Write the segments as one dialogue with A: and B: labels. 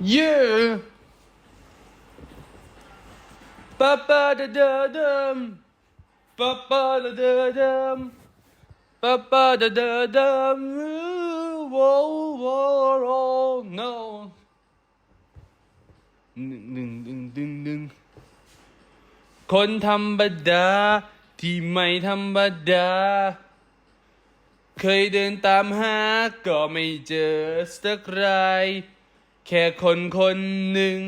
A: Yeah. Ba ba da da dum. Ba ba da da dum. Ba ba da da dum. Whoa, whoa, whoa, no. หนึ่งหนึ่งหนึ่งหนึ่งหนึ่งคนธรรมดา ที่ไม่ธรรมดา เคยเดินตามหา ก็ไม่เจอสักราย แค่คนคนหนึ่ง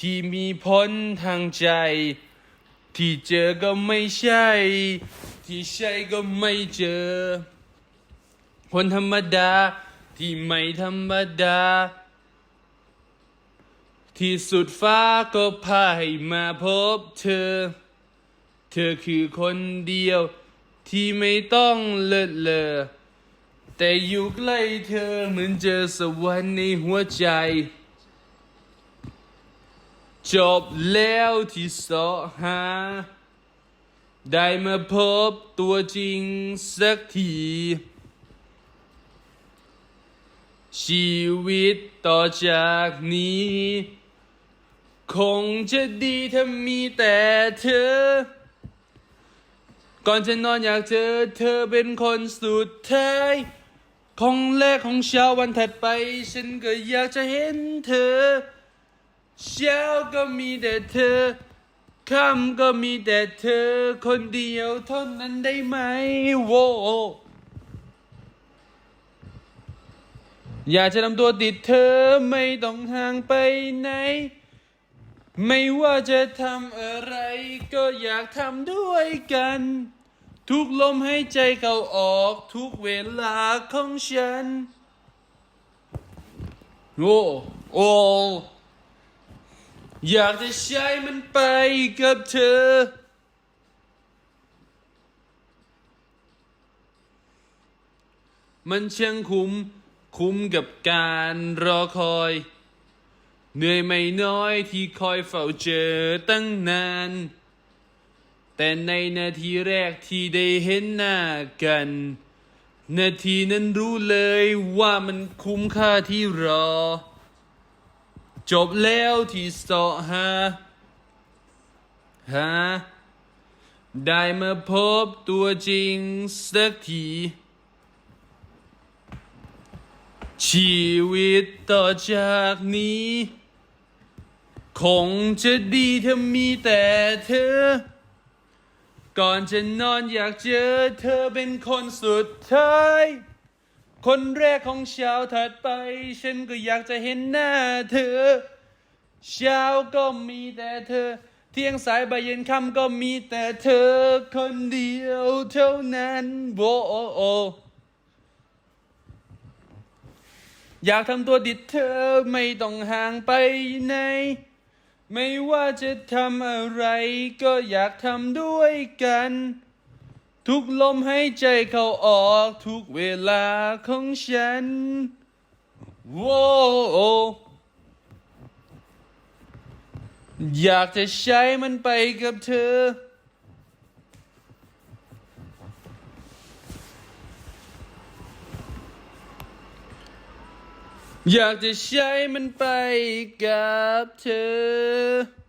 A: ที่มีพ้นทางใจ ที่เจอก็ไม่ใช่ ที่ใช่ก็ไม่เจอ คนธรรมดา ที่ไม่ธรรมดา ที่สุดฟ้าก็พาให้มาพบเธอ เธอคือคนเดียว ที่ไม่ต้องเลิศเลอ แต่อยู่ใกล้เธอเหมือนเจอสวรรค์ในหัวใจ จบแล้วที่สาะหา ได้มาพบตัวจริงสักที ชีวิตต่อจากนี้ คงจะดีถ้ามีแต่เธอ ก่อนจะนอนอยากเจอเธอเป็นคนสุดท้าย ของแรกของเช้าวันถัดไป ฉันก็อยากจะเห็นเธอ เช้าก็มีแต่เธอค่ำก็มีแต่เธอ คนเดียวเท่านั้นได้ไหมโวอยากจะทำตัวติดเธอไม่ต้องห่างไปไหน ไม่ว่าจะทำอะไรก็อยากทำด้วยกัน ทุกลมหายใจเข้าออกทุกเวลาของฉัน โอ้โอ้อยากจะใช้มันไปกับเธอ มันเช่างคุ้มคุ้มกับการรอคอย เหนื่อยไม่น้อยที่คอยเฝ้าเจอตั้งนาน แต่ในนาทีแรกที่ได้เห็นหน้ากัน นาทีนั้นรู้เลยว่ามันคุ้มค่าที่รอ จบแล้วที่สาะหาหาได้มาพบตัวจริงสักที ชีวิตต่อจากนี้ คงจะดีถ้ามีแต่เธอ ก่อนจะนอนอยากเจอเธอเป็นคนสุดท้าย คนแรกของเช้าถัดไป ฉันก็อยากจะเห็นหน้าเธอ เช้าก็มีแต่เธอ เที่ยงสายบ่ายเย็นค่ำก็มีแต่เธอคนเดียวเท่านั้นโบโออยากทำตัวดิดเธอไม่ต้องห่างไปไหน ไม่ว่าจะทำอะไรก็อยากทำด้วยกัน ทุกลมหายใจเข้าออกทุกเวลาของฉันโว้อยากจะใช้มันไปกับเธอ อยากจะใช้มันไปกับเธอ